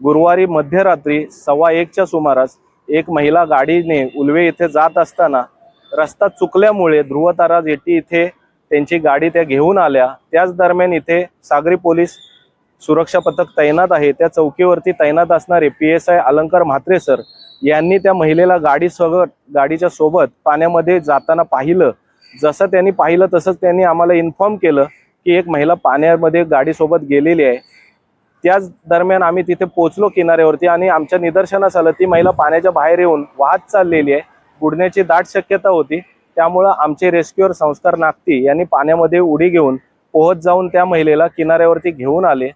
गुरुवारी मध्यरात्री सव्वा एकच्या सुमारास एक महिला गाडीने उलवे येथे जात असताना रस्ता चुकल्यामुळे ध्रुवतारा जेटी इथे त्यांची गाडी त्या घेऊन आल्या. त्याच दरम्यान इथे सागरी पोलीस सुरक्षा पथक तैनात आहे. त्या चौकीवरती तैनात असणारे पी एस आय अलंकार म्हात्रे सर यांनी त्या महिलेला गाडी सगट गाडीच्या सोबत पाण्यामध्ये जाताना पाहिलं. जसं त्यांनी पाहिलं तसंच त्यांनी आम्हाला इन्फॉर्म केलं की एक महिला पाण्यामध्ये गाडीसोबत गेलेली आहे. त्याच दरम्यान आम्ही तिथे पोहोचलो किनाऱ्यावरती आणि आमच्या निदर्शनास आलं ती महिला पाण्याच्या बाहेर येऊन वाहत चाललेली आहे. बुडण्याची दाट शक्यता होती. त्यामुळं आमचे रेस्क्युअर संस्कार नागती यांनी पाण्यामध्ये उडी घेऊन पोहत जाऊन त्या महिलेला किनाऱ्यावरती घेऊन आले.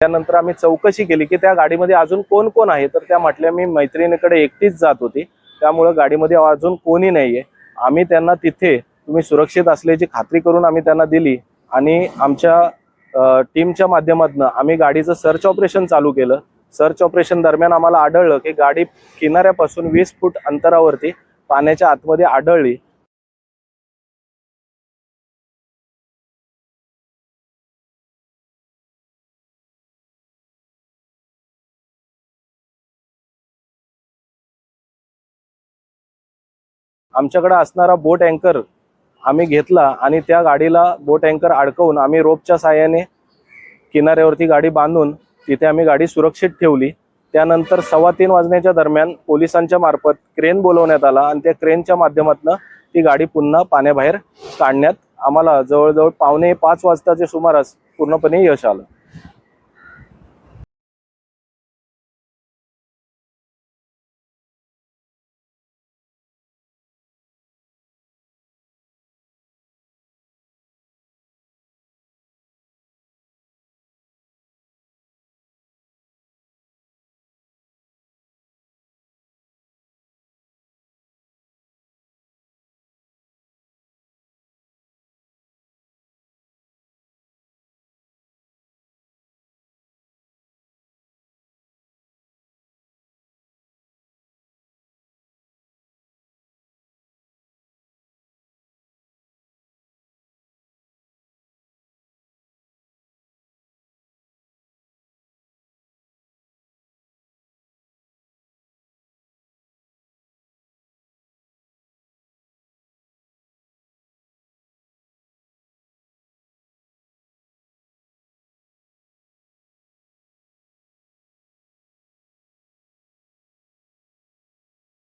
त्यानंतर आम्ही चौकशी केली की त्या गाडीमध्ये अजून कोण कोण आहे? तर त्या म्हटल्या मी मैत्रिणीकडे एकटीच जात होती. त्यामुळं गाडीमध्ये अजून कोणी नाहीये. आम्ही त्यांना तिथे तुम्ही सुरक्षित असल्याची खात्री करून आम्ही त्यांना दिली आणि आमच्या टीमच्या माध्यमातून आम्ही गाडीचं सर्च ऑपरेशन चालू केलं. सर्च ऑपरेशन दरम्यान आम्हाला आढळलं की गाडी किनाऱ्यापासून वीस फूट अंतरावरती पाण्याच्या आतमध्ये आढळली. आमच्याकडे असणारा बोट अँकर आम्ही घेतला आणि त्या गाडीला बोट अँकर अडकवून आम्ही रोपच्या साहाय्याने किनाऱ्यावरती गाडी बांधून तिथे आम्ही गाडी सुरक्षित ठेवली. त्यानंतर सव्वा तीन वाजण्याच्या दरम्यान पोलिसांच्या मार्फत क्रेन बोलवण्यात आला आणि त्या क्रेनच्या माध्यमातून ती गाडी पुन्हा पाण्याबाहेर काढण्यात आम्हाला जवळजवळ पावणे पाच वाजताच्या सुमारास पूर्णपणे यश आलं.